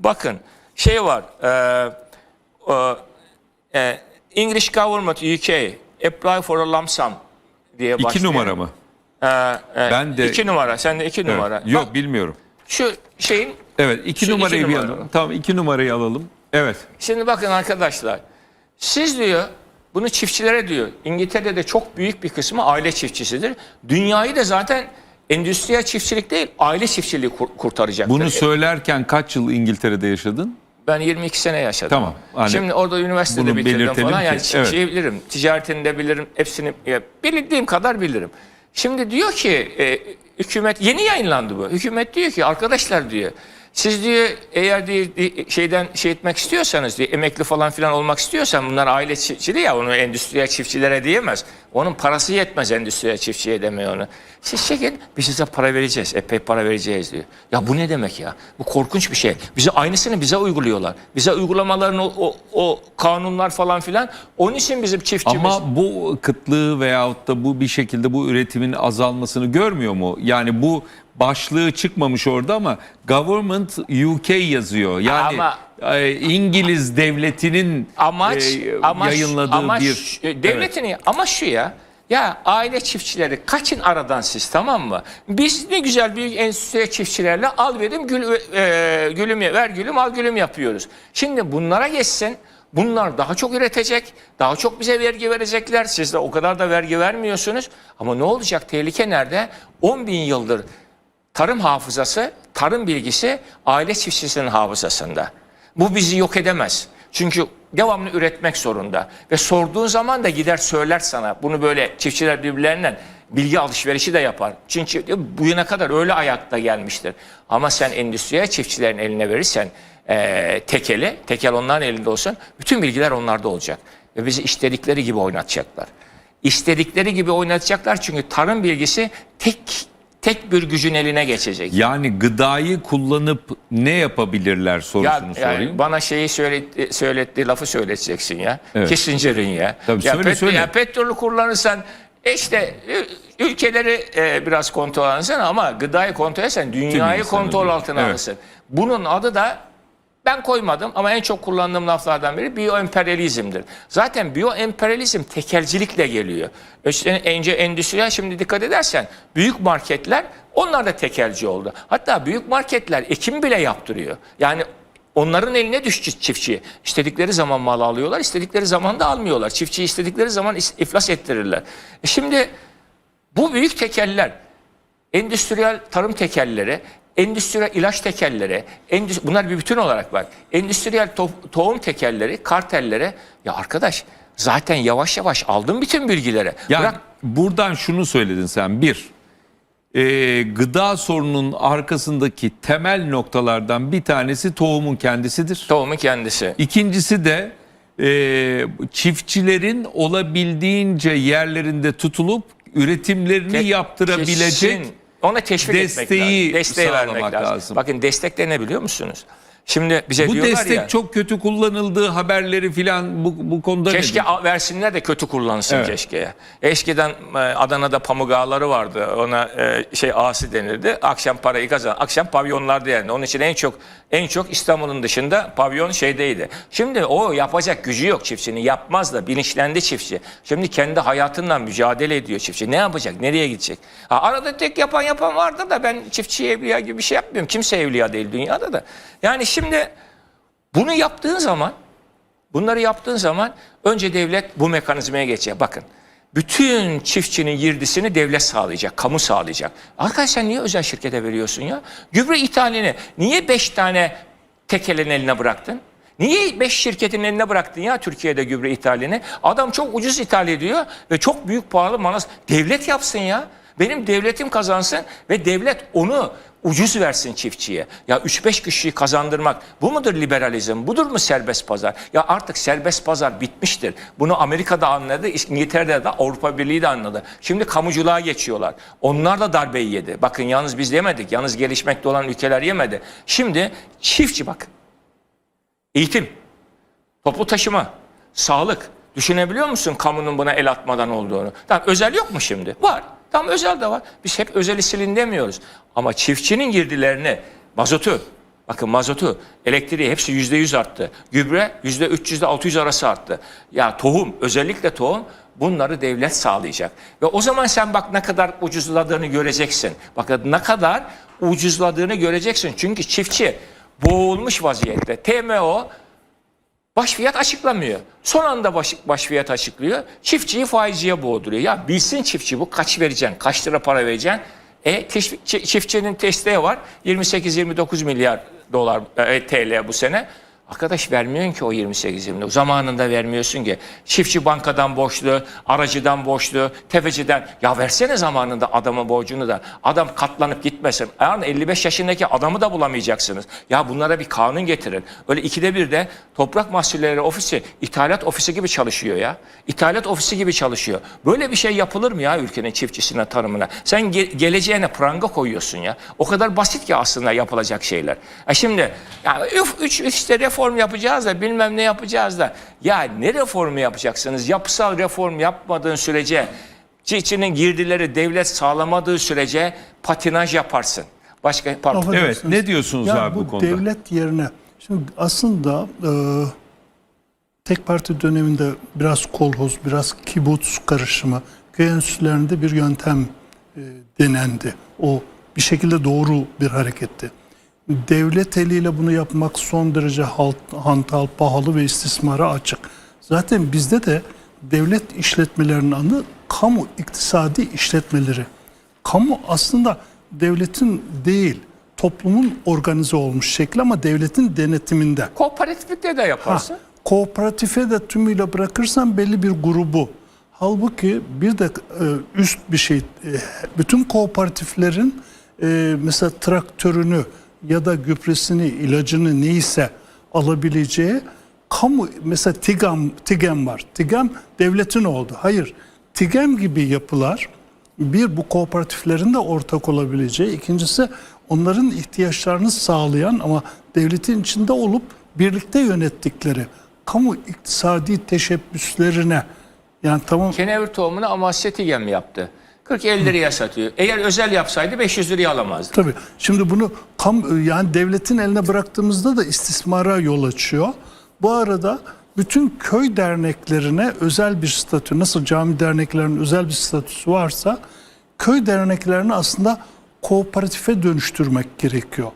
Bakın şey var. E, e, English Government UK apply for a lump sum diye İki başlıyor. numara mı? E, e, Ben de- iki numara. Sen de iki Evet. numara. Yok Bak, bilmiyorum. şu şeyin Evet iki Şu iki numarayı bir numara. alalım. Tamam iki numarayı alalım. Evet. Şimdi bakın arkadaşlar. Siz diyor bunu çiftçilere diyor. İngiltere'de çok büyük bir kısmı aile çiftçisidir. Dünyayı da zaten endüstriyel çiftçilik değil aile çiftçiliği kur- kurtaracaktır. Bunu söylerken kaç yıl İngiltere'de yaşadın? Ben 22 sene yaşadım. Tamam, hani Şimdi orada üniversitede bitirdim falan. ki, Yani çiftçiyi evet. bilirim. Ticaretini de bilirim. Hepsini ya, bildiğim kadar bilirim. Şimdi diyor ki e, hükümet yeni yayınlandı bu. Hükümet diyor ki arkadaşlar diyor siz diyor eğer diyor, di- şeyden şey etmek istiyorsanız diyor emekli falan filan olmak istiyorsan bunlar aile çiftçiliği ya onu endüstriyel çiftçilere diyemez. Onun parası yetmez endüstriyel çiftçiye demiyor onu. Siz çekin biz size para vereceğiz. Epey para vereceğiz diyor. Ya bu ne demek ya? Bu korkunç bir şey. Bize aynısını bize uyguluyorlar. Bize uygulamaların o, o, o kanunlar falan filan. Onun için bizim çiftçimiz... Ama bu kıtlığı veyahut da bu bir şekilde bu üretimin azalmasını görmüyor mu? Yani bu başlığı çıkmamış orada ama Government UK yazıyor. Yani Ama- e, İngiliz devletinin amaç e, amaç yayınladığı amaç bir e, devletin ama şu ya ya aile çiftçileri kaçın aradan siz tamam mı? Biz ne güzel büyük endüstri çiftçilerle al verim gül, e, gülüm ver gülüm al gülüm yapıyoruz. Şimdi bunlara geçsin. Bunlar daha çok üretecek, daha çok bize vergi verecekler. Siz de o kadar da vergi vermiyorsunuz. Ama ne olacak? Tehlike nerede? 10 bin yıldır tarım hafızası, tarım bilgisi aile çiftçisinin hafızasında. Bu bizi yok edemez. Çünkü devamlı üretmek zorunda. Ve sorduğun zaman da gider söyler sana. Bunu böyle çiftçiler birbirlerinden bilgi alışverişi de yapar. Çünkü bu yana kadar öyle ayakta gelmiştir. Ama sen endüstriye çiftçilerin eline verirsen eee tekeli, tekel onların elinde olsun. Bütün bilgiler onlarda olacak. Ve bizi istedikleri gibi oynatacaklar. İstedikleri gibi oynatacaklar çünkü tarım bilgisi tek tek bir gücün eline geçecek. yani gıdayı kullanıp ne yapabilirler sorusunu Ya, yani sorayım. bana şeyi söyletti, söylettiği lafı söyleteceksin ya. Evet. Kissinger'in ya. Tabii, ya, söyle, söyle. ya petrolü kullanırsan e işte e, ülkeleri e, biraz kontrol alırsın ama gıdayı kontrol edersen dünyayı kontrol altına Evet. alırsın. Bunun adı da ben koymadım ama en çok kullandığım laflardan biri biyoemperyalizmdir. Zaten biyoemperyalizm tekelcilikle geliyor. İşte önce endüstriyel şimdi dikkat edersen büyük marketler onlar da tekelci oldu. Hatta büyük marketler ekim bile yaptırıyor. Yani Onların eline düştü çiftçi. İstedikleri zaman mal alıyorlar, istedikleri zaman da almıyorlar. Çiftçi istedikleri zaman iflas ettirirler. E şimdi bu büyük tekeller, endüstriyel tarım tekelleri, endüstriyel ilaç tekelleri, endüstri, bunlar bir bütün olarak var. Endüstriyel to- tohum tekelleri, kartellere ya arkadaş zaten yavaş yavaş aldım bütün bilgileri. Yani Bırak buradan şunu söyledin sen. Bir, e, gıda sorunun arkasındaki temel noktalardan bir tanesi tohumun kendisidir. tohumun kendisi. İkincisi de e, çiftçilerin olabildiğince yerlerinde tutulup üretimlerini Tek- yaptırabilecek kesin ona teşvik desteği etmek lazım. Desteği vermek lazım. lazım. Bakın destek de ne biliyor musunuz? Şimdi bize bu diyorlar destek ya. çok kötü kullanıldığı haberleri filan bu, bu konuda Keşke nedir? versinler de kötü kullansın Evet. keşke. ya. Eskiden e, Adana'da pamuk ağları vardı. Ona e, şey ağası denirdi. Akşam parayı kazan. Akşam pavyonlarda yani. Onun için en çok en çok İstanbul'un dışında pavyon şeydeydi. Şimdi o yapacak gücü yok çiftçinin. Yapmaz da bilinçlendi çiftçi. Şimdi kendi hayatından mücadele ediyor çiftçi. Ne yapacak? Nereye gidecek? Ha, arada tek yapan yapan vardır da ben çiftçi evliya gibi bir şey yapmıyorum. Kimse evliya değil dünyada da. Yani şimdi bunu yaptığın zaman Bunları yaptığın zaman önce devlet bu mekanizmaya geçecek. Bakın bütün çiftçinin girdisini devlet sağlayacak, kamu sağlayacak. Arkadaş sen niye özel şirkete veriyorsun ya? Gübre ithalini niye 5 tane tekelin eline bıraktın? Niye 5 şirketin eline bıraktın ya Türkiye'de gübre ithalini? Adam çok ucuz ithal ediyor ve çok büyük pahalı manas. Devlet yapsın ya. Benim devletim kazansın ve devlet onu ucuz versin çiftçiye. Ya 3-5 kişiyi kazandırmak bu mudur liberalizm? Budur mu serbest pazar? Ya artık serbest pazar bitmiştir. Bunu Amerika'da anladı, İngiltere'de de Avrupa Birliği de anladı. Şimdi kamuculuğa geçiyorlar. Onlar da darbeyi yedi. Bakın yalnız biz yemedik. Yalnız gelişmekte olan ülkeler yemedi. Şimdi çiftçi bakın. Eğitim, toplu taşıma, sağlık. Düşünebiliyor musun kamunun buna el atmadan olduğunu? Tamam özel yok mu şimdi? Var. Tamam özel de var. Biz hep özeli silin demiyoruz. Ama çiftçinin girdilerini, mazotu, Bakın mazotu, elektriği hepsi yüzde yüz arttı. Gübre yüzde 300 ile 600 arası arttı. Ya tohum, özellikle tohum bunları devlet sağlayacak. Ve o zaman sen bak ne kadar ucuzladığını göreceksin. Bakın ne kadar ucuzladığını göreceksin. Çünkü çiftçi boğulmuş vaziyette. TMO baş fiyat açıklamıyor. Son anda baş, baş fiyat açıklıyor. Çiftçiyi faizciye boğduruyor. Ya bilsin çiftçi bu kaç vereceksin, kaç lira para vereceksin. E çiftçinin desteği var. 28-29 milyar dolar e, TL bu sene. Arkadaş vermiyorsun ki o 28 29 Zamanında vermiyorsun ki. Çiftçi bankadan borçlu, aracıdan borçlu, tefeciden. Ya versene zamanında adamın borcunu da. Adam katlanıp gitmesin. Yarın 55 yaşındaki adamı da bulamayacaksınız. Ya bunlara bir kanun getirin. Öyle ikide bir de toprak mahsulleri ofisi ithalat ofisi gibi çalışıyor ya. İthalat ofisi gibi çalışıyor. Böyle bir şey yapılır mı ya ülkenin çiftçisine, tarımına? Sen ge- geleceğine pranga koyuyorsun ya. O kadar basit ki aslında yapılacak şeyler. E şimdi ya üf, üç, işte yapacağız da bilmem ne yapacağız da. Ya ne reformu yapacaksınız? Yapısal reform yapmadığın sürece çiftçinin girdileri devlet sağlamadığı sürece patinaj yaparsın. Başka pardon. Evet, ne diyorsunuz ya abi bu konuda? devlet yerine şimdi aslında e, tek parti döneminde biraz kolhoz, biraz kibuts karışımı köy enstitülerinde bir yöntem e, denendi. O bir şekilde doğru bir hareketti. Devlet eliyle bunu yapmak son derece halt, hantal, pahalı ve istismara açık. Zaten bizde de devlet işletmelerinin adı kamu iktisadi işletmeleri. Kamu aslında devletin değil, toplumun organize olmuş şekli ama devletin denetiminde. Kooperatiflikte de Ha, yaparsın. kooperatife de tümüyle bırakırsan belli bir grubu. Halbuki bir de e, üst bir şey, e, bütün kooperatiflerin e, mesela traktörünü ya da gübresini, ilacını neyse alabileceği kamu mesela TİGAM, TİGEM var. TİGEM devletin oldu. Hayır, TİGEM gibi yapılar bir bu kooperatiflerin de ortak olabileceği, ikincisi onların ihtiyaçlarını sağlayan ama devletin içinde olup birlikte yönettikleri kamu iktisadi teşebbüslerine yani tamam Kenevir tohumunu Amasya Tigem yaptı. 40-50 liraya satıyor. Eğer özel yapsaydı 500 liraya alamazdı. Tabii. Şimdi bunu kam yani devletin eline bıraktığımızda da istismara yol açıyor. Bu arada bütün köy derneklerine özel bir statü, nasıl cami derneklerinin özel bir statüsü varsa köy derneklerini aslında kooperatife dönüştürmek gerekiyor.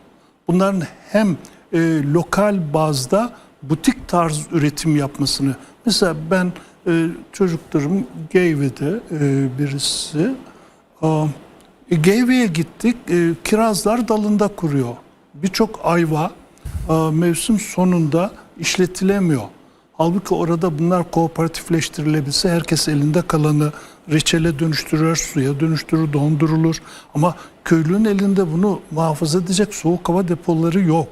Bunların hem e, lokal bazda butik tarz üretim yapmasını mesela ben e, çocuklarım Geyve'de e, birisi e, Geyve'ye gittik. E, kirazlar dalında kuruyor. Birçok ayva aa, mevsim sonunda işletilemiyor. Halbuki orada bunlar kooperatifleştirilebilse herkes elinde kalanı reçele dönüştürür, suya dönüştürür, dondurulur. Ama köylünün elinde bunu muhafaza edecek soğuk hava depoları yok.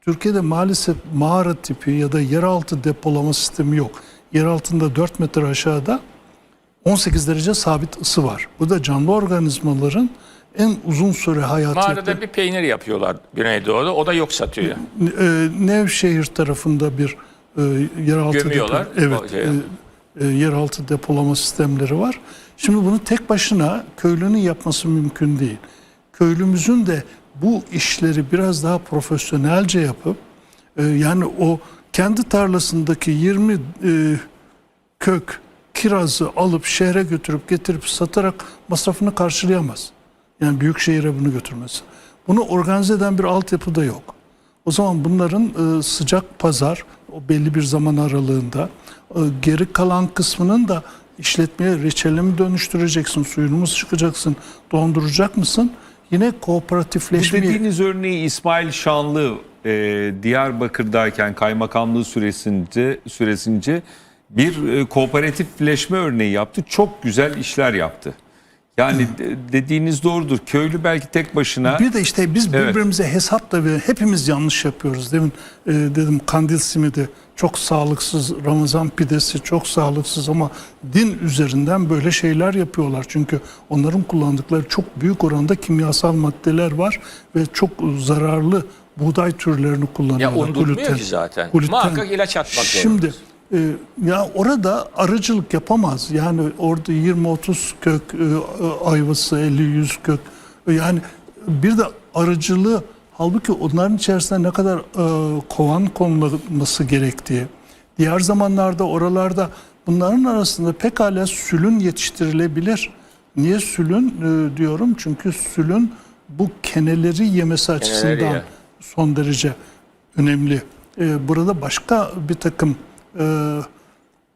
Türkiye'de maalesef mağara tipi ya da yeraltı depolama sistemi yok. Yer altında 4 metre aşağıda 18 derece sabit ısı var. Bu da canlı organizmaların en uzun süre hayatı. Mağarada bir peynir yapıyorlar Güneydoğu'da. O da yok satıyor. e, Nevşehir tarafında bir e, yeraltı Gömüyorlar. depo- evet, şey. e, e, yeraltı depolama sistemleri var. Şimdi bunu tek başına köylünün yapması mümkün değil. Köylümüzün de bu işleri biraz daha profesyonelce yapıp e, yani o kendi tarlasındaki 20 e, kök kirazı alıp şehre götürüp getirip satarak masrafını karşılayamaz. Yani büyük şehire bunu götürmesi. Bunu organize eden bir altyapı da yok. O zaman bunların e, sıcak pazar o belli bir zaman aralığında e, geri kalan kısmının da işletmeye reçele mi dönüştüreceksin, suyunu mu sıkacaksın, donduracak mısın? Yine Bu kooperatifleşmeyi... dediğiniz örneği İsmail Şanlı e, Diyarbakır'dayken kaymakamlığı süresince süresince bir e, kooperatifleşme örneği yaptı. Çok güzel işler yaptı. Yani de- dediğiniz doğrudur. Köylü belki tek başına Bir de işte biz Evet. birbirimize hesap da ve hepimiz yanlış yapıyoruz. Demin e, dedim kandil simidi çok sağlıksız, Ramazan pidesi çok sağlıksız ama din üzerinden böyle şeyler yapıyorlar. Çünkü onların kullandıkları çok büyük oranda kimyasal maddeler var ve çok zararlı buğday türlerini Ya kullanıyorlar. un tutmuyor Gluten- ki zaten. gluten. Muhakkak ilaç atmak Şimdi e, ya orada arıcılık yapamaz. Yani orada 20-30 kök e, ayvası, 50-100 kök. E, Yani bir de arıcılığı Halbuki onların içerisinde ne kadar e, kovan konulması gerektiği, diğer zamanlarda oralarda bunların arasında pekala sülün yetiştirilebilir. Niye sülün e, diyorum? Çünkü sülün bu keneleri yemesi açısından ye. son derece önemli. E, burada başka bir takım e,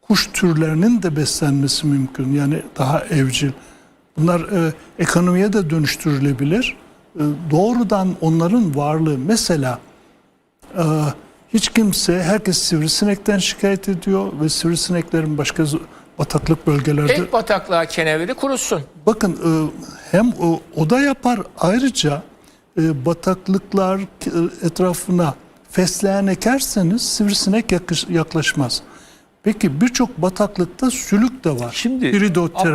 kuş türlerinin de beslenmesi mümkün. Yani daha evcil. Bunlar e, ekonomiye de dönüştürülebilir. E, doğrudan onların varlığı mesela e, hiç kimse herkes sivrisinekten şikayet ediyor ve sivrisineklerin başka bataklık bölgelerde Et bataklığa keneviri kurusun. bakın e, hem o, o da yapar ayrıca e, bataklıklar e, etrafına fesleğen ekerseniz sivrisinek yaklaşmaz. Peki birçok bataklıkta sülük de var. Şimdi.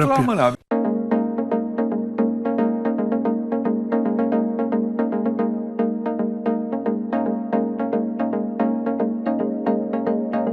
Abdurrahman abi